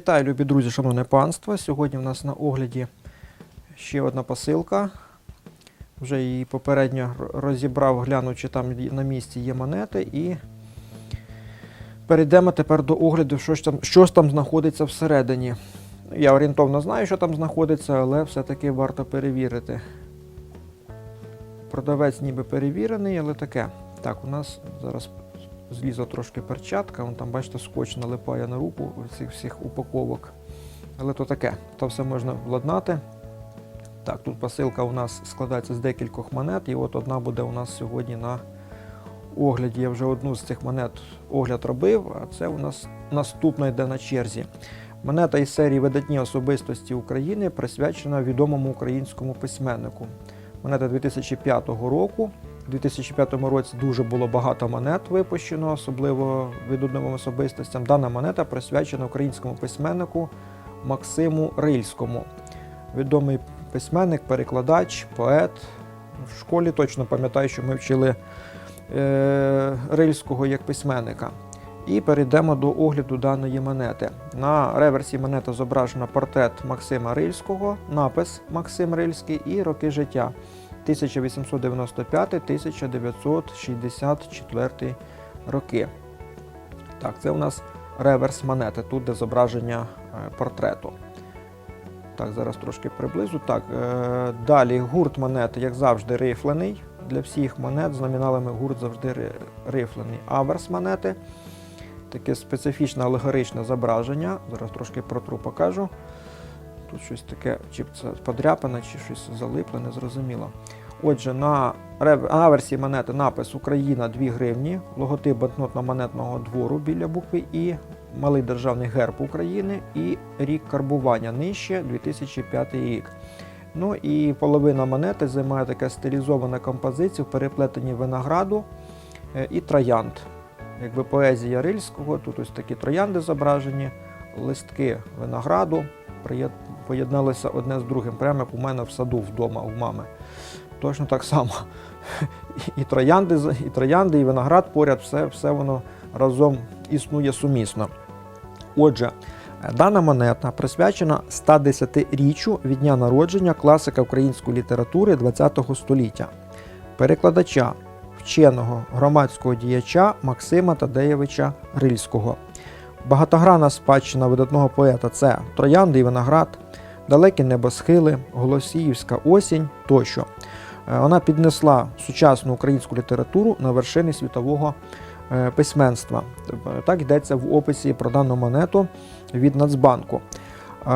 Вітаю, любі друзі, шановне панство. Сьогодні в нас на огляді ще одна посилка. Вже її попередньо розібрав, глянув, чи там на місці є монети. І перейдемо тепер до огляду, що ж там, що ж там знаходиться всередині. Я орієнтовно знаю, що там знаходиться, але все-таки варто перевірити. Продавець ніби перевірений, але таке. Так, у нас зараз злізла трошки перчатка, вон там, бачите, скотч налипає на руку цих всіх упаковок. Але то таке, то все можна владнати. Так, тут посилка у нас складається з декількох монет, і от одна буде у нас сьогодні на огляді. Я вже одну з цих монет огляд робив, а це у нас наступна йде на черзі. Монета із серії Видатні особистості України присвячена відомому українському письменнику. Монета 2005 року. У 2005 році дуже було багато монет випущено, особливо відомим особистостям. Дана монета присвячена українському письменнику Максиму Рильському. Відомий письменник, перекладач, поет. В школі точно пам'ятаю, що ми вчили е, Рильського як письменника. І перейдемо до огляду даної монети. На реверсі монети зображено портрет Максима Рильського, напис Максим Рильський і роки життя 1895-1964 роки. Так, це у нас реверс монети, тут де зображення е, портрету. Так, зараз трошки приблизу. Так, е, далі гурт монети, як завжди, рифлений. Для всіх монет з номіналами гурт завжди рифлений. Аверс монети. Таке специфічне алегоричне зображення. Зараз трошки протру покажу. Тут щось таке, чи це подряпане, чи щось залипле, незрозуміло. Отже, на аверсі монети напис Україна 2 гривні, логотип банкнотно-монетного двору біля букви І, малий державний герб України і рік карбування нижче 2005 рік. Ну і половина монети займає така стилізована композиція в переплетенні винограду е, і троянд. Якби поезія Рильського, тут ось такі троянди зображені, листки винограду поєдналися одне з другим, прямо як у мене в саду вдома у мами. Точно так само. І троянди, і троянди, і виноград поряд, все, все воно разом існує сумісно. Отже, дана монета присвячена 110-річчю від дня народження класика української літератури ХХ століття, перекладача, вченого громадського діяча Максима Тадеєвича Рильського. Багатогранна спадщина видатного поета це Троянди і виноград, далекі небосхили, Голосіївська осінь тощо. Е, Вона піднесла сучасну українську літературу на вершини світового е, письменства. Тобто, Так йдеться в описі про дану монету від Нацбанку. Е,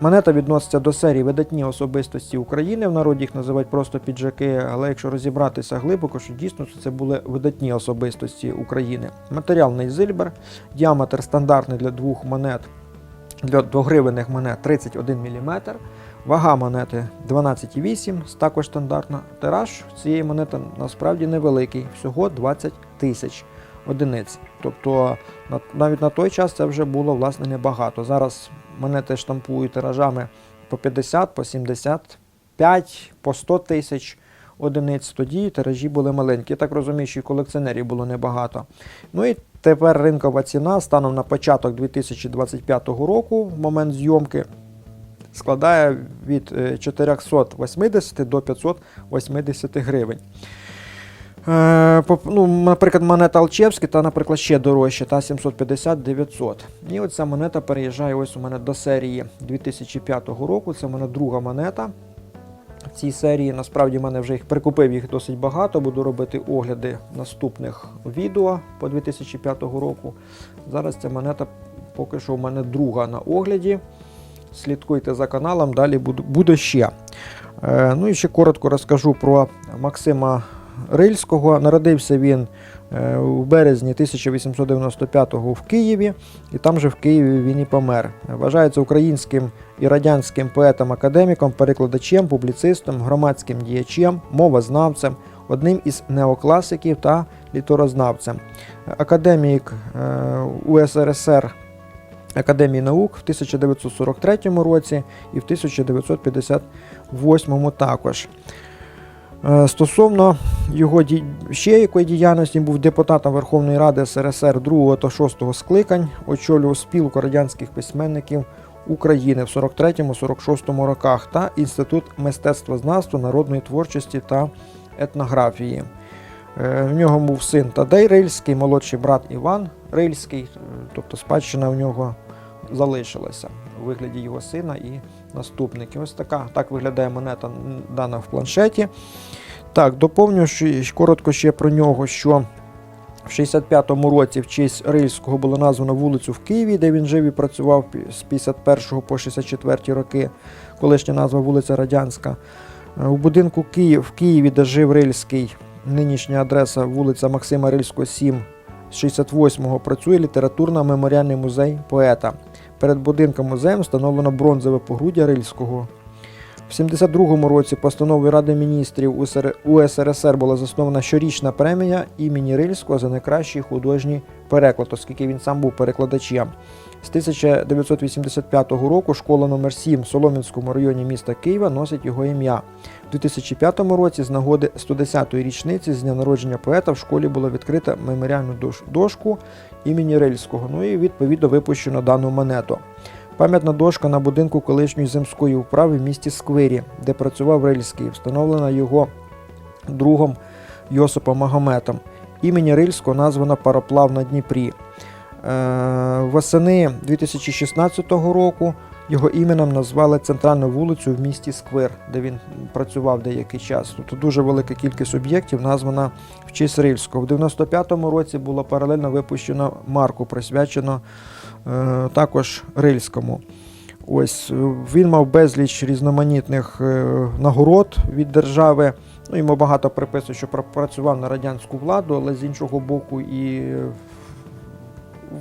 Монета відноситься до серії видатні особистості України. В народі їх називають просто піджаки, але якщо розібратися глибоко, що дійсно це були видатні особистості України. Матеріал зильбер, діаметр стандартний для двох монет, для двогривенних монет 31 мм. Вага монети 12,8, також стандартна. Тираж цієї монети насправді невеликий, всього 20 тисяч одиниць. Тобто навіть на той час це вже було власне небагато. Зараз монети штампують тиражами по 50, по 75, по 100 тисяч одиниць. Тоді тиражі були маленькі. Я так розумію, що і колекціонерів було небагато. Ну і тепер ринкова ціна станом на початок 2025 року, в момент зйомки, складає від е, 480 до 580 гривень. Е, ну, наприклад, монета Алчевський, та, наприклад, ще дорожча, та 750-900. І оця монета переїжджає ось у мене до серії 2005 року. Це в мене друга монета. В цій серії насправді в мене вже їх прикупив їх досить багато. Буду робити огляди наступних відео по 2005 року. Зараз ця монета поки що у мене друга на огляді. Слідкуйте за каналом, далі буде, ще. Е, ну і ще коротко розкажу про Максима Рильського. Народився він е, у березні 1895-го в Києві, і там же в Києві він і помер. Вважається українським і радянським поетом-академіком, перекладачем, публіцистом, громадським діячем, мовознавцем, одним із неокласиків та літорознавцем. Академік е, УСРСР Академії наук в 1943 році і в 1958 також. Е, Стосовно його ще якої діяльності він був депутатом Верховної Ради СРСР 2 та 6 скликань, очолював спілку радянських письменників України в 43-46 роках та Інститут мистецтвознавства, народної творчості та етнографії. Е, В нього був син Тадей Рильський, молодший брат Іван Рильський, е, тобто спадщина в нього залишилася у вигляді його сина і наступників. Ось така так виглядає монета дана в планшеті. Так, доповню коротко ще про нього, що в 65-му році в честь Рильського було названо вулицю в Києві, де він жив і працював з 51 по 64 роки, колишня назва вулиця Радянська. Е, У будинку Київ, в Києві, де жив Рильський, нинішня адреса вулиця Максима Рильського, 7, з 68-го працює літературно-меморіальний музей поета. Перед будинком музеєм встановлено бронзове погруддя Рильського. В 72-му році постановою Ради міністрів УСР... УСРСР була заснована щорічна премія імені Рильського за найкращий художній переклад, оскільки він сам був перекладачем. З 1985 року школа номер 7 в Солом'янському районі міста Києва носить його ім'я. У 2005 році з нагоди 110-ї річниці з дня народження поета в школі було відкрито меморіальну дошку імені Рильського. Ну і відповідно випущено дану монету. Пам'ятна дошка на будинку колишньої земської управи в місті Сквирі, де працював Рильський, встановлена його другом Йосипом Магометом. Імені Рильського названо пароплав на Дніпрі. Е, Восени 2016 року його іменем назвали центральну вулицю в місті Сквир, де він працював деякий час. Тобто дуже велика кількість об'єктів названа в честь Рильського. В 95-му році було паралельно випущено марку, присвячено е, також Рильському. Ось е, він мав безліч різноманітних е, нагород від держави. Ну, йому багато приписують, що працював на радянську владу, але з іншого боку, і е,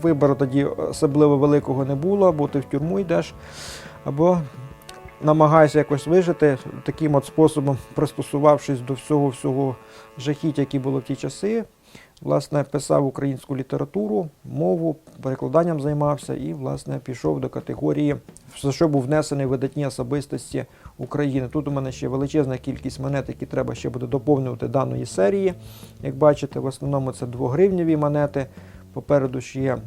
вибору тоді особливо великого не було, або ти в тюрму йдеш, або намагаєшся якось вижити таким от способом, пристосувавшись до всього всього жахіття, які було в ті часи. Власне, писав українську літературу, мову, перекладанням займався і, власне, пішов до категорії, за що був внесений видатні особистості України. Тут у мене ще величезна кількість монет, які треба ще буде доповнювати даної серії. Як бачите, в основному це 2-гривневі монети. Попереду ще є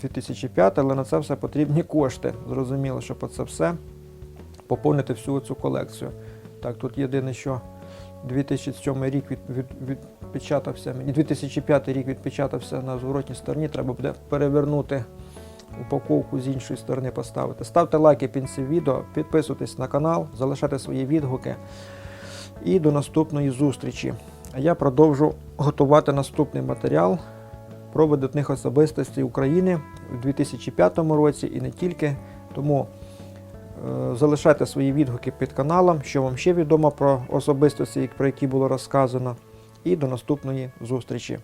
2005, але на це все потрібні кошти. Зрозуміло, щоб це все поповнити всю цю колекцію. Так, тут єдине, що 2007 рік від, від, відпечатався, і 2005 рік відпечатався на зворотній стороні, треба буде перевернути упаковку з іншої сторони поставити. Ставте лайки під цим відео, підписуйтесь на канал, залишайте свої відгуки. І до наступної зустрічі. А я продовжу готувати наступний матеріал про видатних особистостей України у 2005 році і не тільки. Тому залишайте свої відгуки під каналом, що вам ще відомо про особистості, про які було розказано. І до наступної зустрічі.